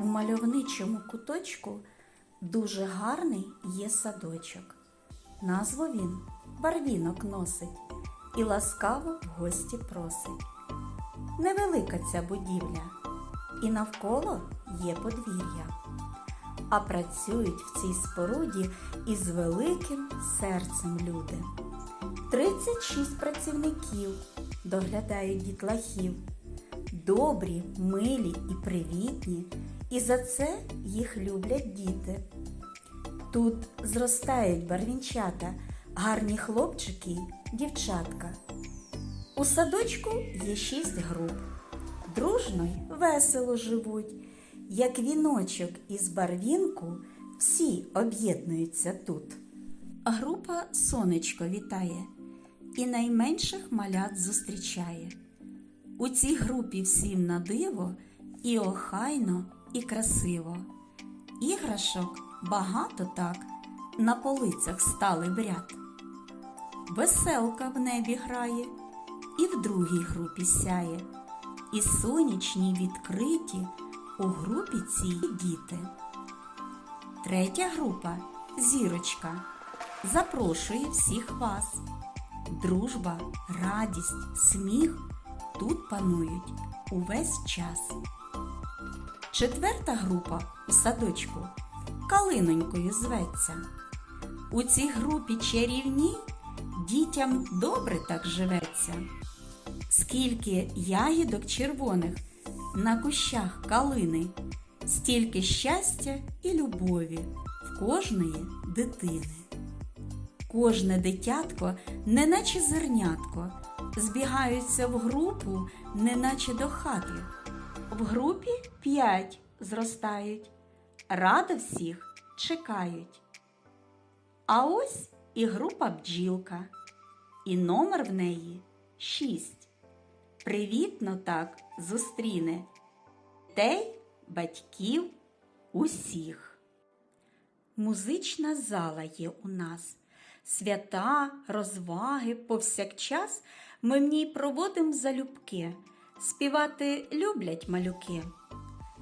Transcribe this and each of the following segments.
нашому куточку дуже гарний є садочок. Назву він барвінок носить і ласкаво в гості просить. Невелика ця будівля, і навколо є подвір'я. А працюють в цій споруді із великим серцем люди. 36 працівників доглядають дітлахів. Добрі, милі і привітні, і за це їх люблять діти. Тут зростають барвінчата, гарні хлопчики, дівчатка. У садочку є шість груп. Дружно й весело живуть. Як віночок із барвінку, всі об'єднуються тут. Група сонечко вітає і найменших малят зустрічає. У цій групі всім на диво і охайно, і красиво. Іграшок багато так на полицях стали в ряд. Веселка в небі грає, і в другій групі сяє, і сонячні відкриті у групі цій діти. Третя група зірочка запрошує всіх вас. Дружба, радість, сміх тут панують увесь час. Четверта група у садочку калинонькою зветься. У цій групі чарівній дітям добре так живеться. Скільки ягідок червоних на кущах калини, стільки щастя і любові в кожної дитини. Кожне дитятко, неначе зернятко, збігаються в групу, неначе до хати. В групі п'ять зростають, радо всіх чекають. А ось і група бджілка, і номер в неї шість. Привітно так зустріне дітей, батьків, усіх. Музична зала є у нас. Свята, розваги, повсякчас ми в ній проводимо залюбки. Співати люблять малюки.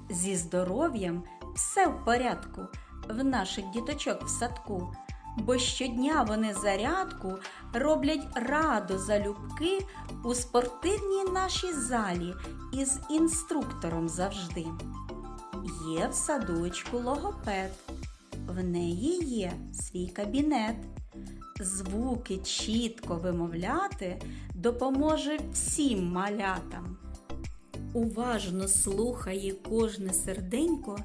Зі здоров'ям все в порядку в наших діточок в садку, бо щодня вони зарядку роблять радо залюбки у спортивній нашій залі із інструктором завжди. Є в садочку логопед, в неї є свій кабінет. Звуки чітко вимовляти допоможе всім малятам. Уважно слухає кожне серденько,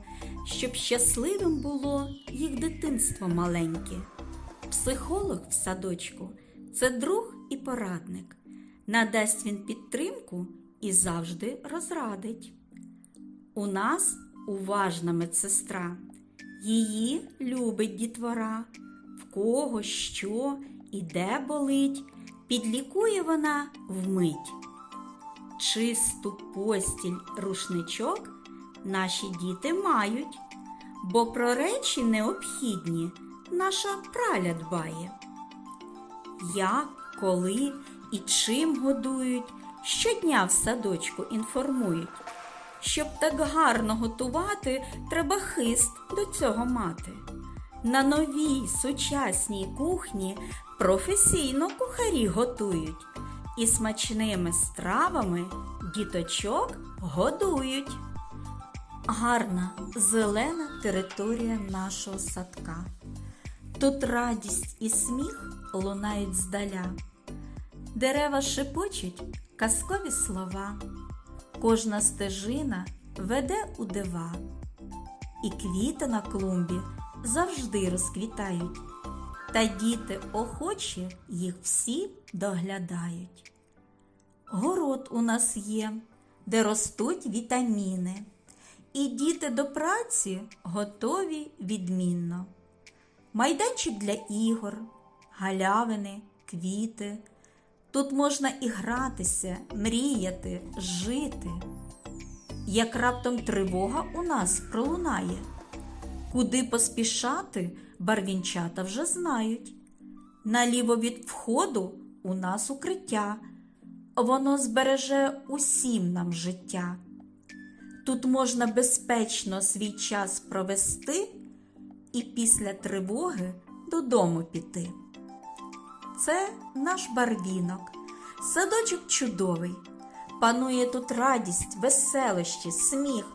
щоб щасливим було їх дитинство маленьке. Психолог в садочку це друг і порадник. Надасть він підтримку і завжди розрадить. У нас уважна медсестра, її любить дітвора, кого що і де болить, підлікує вона вмить. Чисту постіль рушничок наші діти мають, бо про речі необхідні наша праля дбає. Як, коли і чим годують, щодня в садочку інформують. Щоб так гарно готувати, треба хист до цього мати. На новій сучасній кухні професійно кухарі готують і смачними стравами діточок годують. Гарна зелена територія нашого садка. Тут радість і сміх лунають здаля. Дерева шепочуть казкові слова. Кожна стежина веде у дива, і квіти на клумбі завжди розквітають, та діти охоче їх всі доглядають. Город у нас є, де ростуть вітаміни, і діти до праці готові відмінно. Майданчик для ігор, галявини, квіти. Тут можна і гратися, мріяти, жити. Як раптом тривога у нас пролунає, куди поспішати барвінчата вже знають. Наліво від входу у нас укриття, воно збереже усім нам життя. Тут можна безпечно свій час провести і після тривоги додому піти. Це наш барвінок, садочок чудовий. Панує тут радість, веселощі, сміх.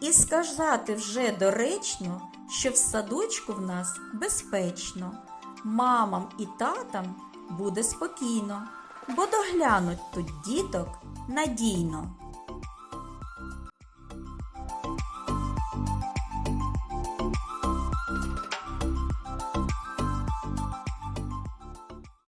І сказати вже доречно, що в садочку в нас безпечно. Мамам і татам буде спокійно, бо доглянуть тут діток надійно.